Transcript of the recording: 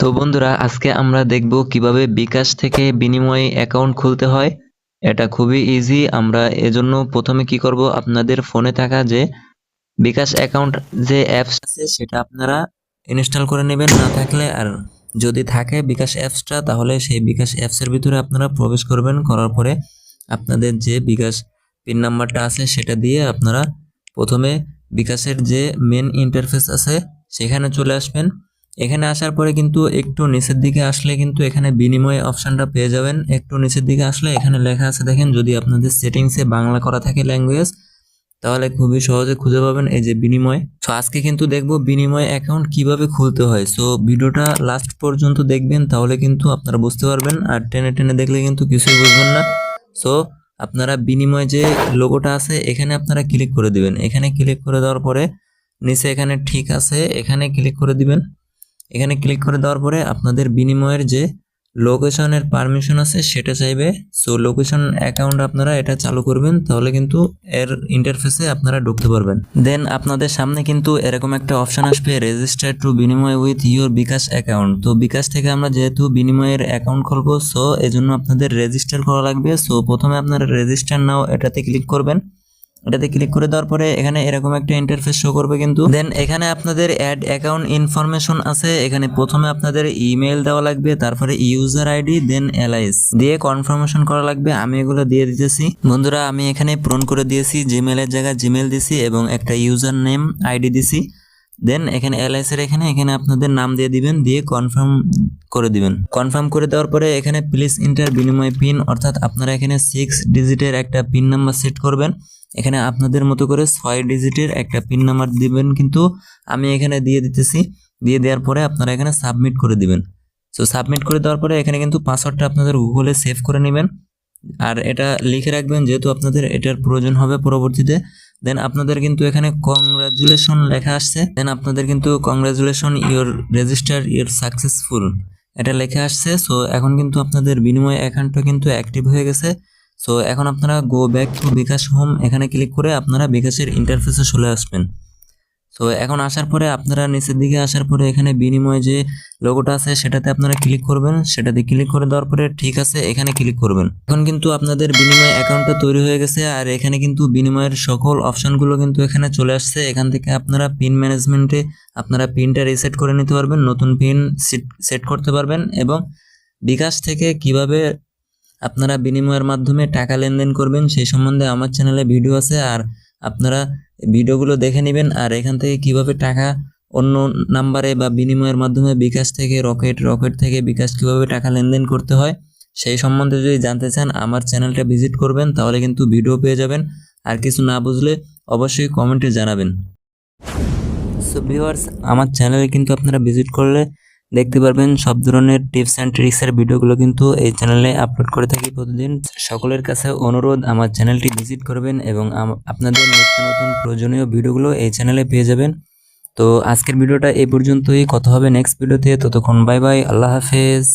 তো বন্ধুরা, আজকে আমরা দেখব কীভাবে বিকাশ থেকে বিনিময় অ্যাকাউন্ট খুলতে হয়। এটা খুবই ইজি আমরা এজন্য প্রথমে কি করব, আপনাদের ফোনে থাকা যে বিকাশ অ্যাকাউন্ট যে অ্যাপস আছে, সেটা আপনারা ইনস্টল করে নেবেন। না থাকলে আর যদি থাকে বিকাশ অ্যাপসটা তাহলে সেই বিকাশ অ্যাপসের ভিতরে আপনারা প্রবেশ করবেন। করার পরে আপনাদের যে বিকাশ পিন নাম্বারটা আছে, সেটা দিয়ে আপনারা প্রথমে বিকাশের যে মেন ইন্টারফেস আছে, সেখানে চলে আসবেন। এখানে আসার পরে কিন্তু একটু নিচের দিকে আসলে কিন্তু এখানে বিনিময় অপশনটা পেয়ে যাবেন। একটু নিচের দিকে আসলে এখানে লেখা আছে, দেখেন, যদি আপনাদের সেটিংসে বাংলা করা থাকে ল্যাঙ্গুয়েজ তাহলে খুবই সহজে খুঁজে পাবেন এই যে বিনিময়। সো আজকে কিন্তু দেখব বিনিময় অ্যাকাউন্ট কীভাবে খুলতে হয়। সো ভিডিওটা লাস্ট পর্যন্ত দেখবেন, তাহলে কিন্তু আপনারা বুঝতে পারবেন। আর টেনে টেনে দেখলে কিন্তু কিছুই বুঝবেন না। সো আপনারা বিনিময় যে লোগোটা আছে, এখানে আপনারা ক্লিক করে দিবেন। এখানে ক্লিক করে দেওয়ার পরে নিচে এখানে ঠিক আছে, এখানে ক্লিক করে দিবেন। এখানে ক্লিক করে দেওয়ার পরে আপনাদের বিনিময়ের যে লোকেশনের পারমিশন আছে, সেটা চাইবে। সো লোকেশন অ্যাকাউন্ট আপনারা এটা চালু করবেন, তাহলে কিন্তু এর ইন্টারফেসে আপনারা ঢুকতে পারবেন। দেন আপনাদের সামনে কিন্তু এরকম একটা অপশন আসবে register to Binimoy with your bKash account তো, বিকাশ থেকে আমরা যেহেতু বিনিময়ের অ্যাকাউন্ট খুলবো সো এজন্য আপনাদের রেজিস্টার করা লাগবে। সো প্রথমে আপনারা রেজিস্টার নাও এটাতে ক্লিক করবেন। এটাতে ক্লিক করে দেওয়ার পরে এখানে এরকম একটা ইন্টারফেস শো করবে কিন্তু। দেন এখানে আপনাদের অ্যাড অ্যাকাউন্ট ইনফরমেশন আছে, এখানে প্রথমে আপনাদের ইমেল দেওয়া লাগবে, তারপরে ইউজার আইডি দেন এলআইএস দিয়ে কনফার্মেশন করা লাগবে, আমি এগুলো দিয়ে দিতেছি। বন্ধুরা, আমি এখানে পূরণ করে দিয়েছি জিমেলের জায়গায় জিমেল দিছি এবং একটা ইউজার নেম আইডি দিছি। দেন এখানে এলআইএস এর এখানে এখানে আপনাদের নাম দিয়ে দিবেন, দিয়ে কনফার্ম করে দিবেন। কনফার্ম করে দেওয়ার পরে এখানে প্লিজ ইন্টার বিনিময় পিন অর্থাৎ আপনারা এখানে সিক্স ডিজিটের একটা পিন নাম্বার সেট করবেন। এখানে আপনাদের মতো করে ছয় ডিজিটের একটা পিন নাম্বার দিবেন কিন্তু আমি এখানে দিয়ে দিতেছি। দিয়ে দেওয়ার পরে আপনারা এখানে সাবমিট করে দিবেন। সো সাবমিট করে দেওয়ার পরে এখানে কিন্তু পাসওয়ার্ডটা আপনাদের গুগলে সেভ করে নেবেন। আর এটা লিখে রাখবেন যেহেতু আপনাদের এটার প্রয়োজন হবে পরবর্তীতে। দেন আপনাদের কিন্তু এখানে কংগ্রাচুলেশন লেখা আসছে। দেন আপনাদের কিন্তু congratulation your register your successful এটা লেখে আসছে। সো এখন কিন্তু আপনাদের বিনিময় অ্যাকাউন্টটা কিন্তু অ্যাক্টিভ হয়ে গেছে। সো এখন আপনারা go back to bKash home এখানে ক্লিক করে আপনারা বিকাশের ইন্টারফেসে চলে আসবেন। সো এখন আসার পরে আপনারা নিচের দিকে আসার পরে এখানে বিনিময় যে লোগোটা আছে, সেটাতে আপনারা ক্লিক করবেন। সেটাতে ক্লিক করে দেওয়ার পরে ঠিক আছে, এখানে ক্লিক করবেন। এখন কিন্তু আপনাদের বিনিময় অ্যাকাউন্টটা তৈরি হয়ে গেছে আর এখানে কিন্তু বিনিময়ের সকল অপশনগুলো কিন্তু এখানে চলে আসছে। এখান থেকে আপনারা পিন ম্যানেজমেন্টে আপনারা পিনটা রিসেট করে নিতে পারবেন, নতুন পিন সেট করতে পারবেন এবং বিকাশ থেকে কীভাবে আপনারা বিনিময়ের মাধ্যমে টাকা লেনদেন করবেন, সেই সম্বন্ধে আমার চ্যানেলে ভিডিও আছে। আর আপনারা ভিডিওগুলো দেখে নেবেন আর এখান থেকে কীভাবে টাকা অন্য নাম্বারে বা বিনিময়ের মাধ্যমে বিকাশ থেকে রকেট রকেট থেকে বিকাশ কীভাবে টাকা লেনদেন করতে হয়, সেই সম্বন্ধে যদি জানতে চান, আমার চ্যানেলটা ভিজিট করবেন, তাহলে কিন্তু ভিডিও পেয়ে যাবেন। আর কিছু না বুঝলে অবশ্যই কমেন্টে জানাবেন। সো ভিউয়ার্স আমার চ্যানেলে কিন্তু আপনারা ভিজিট করলে দেখতে পারবেন সব ধরনের টিপস অ্যান্ড ট্রিক্সের ভিডিওগুলো কিন্তু এই চ্যানেলে আপলোড করে থাকি প্রতিদিন। সকলের কাছে অনুরোধ, আমার চ্যানেলটি ভিজিট করবেন এবং আপনাদের নিত্য নতুন প্রয়োজনীয় ভিডিওগুলো এই চ্যানেলে পেয়ে যাবেন। তো আজকের ভিডিওটা এই পর্যন্তই। কথা হবে নেক্সট ভিডিওতে ততক্ষণ বাই বাই আল্লাহ হাফেজ।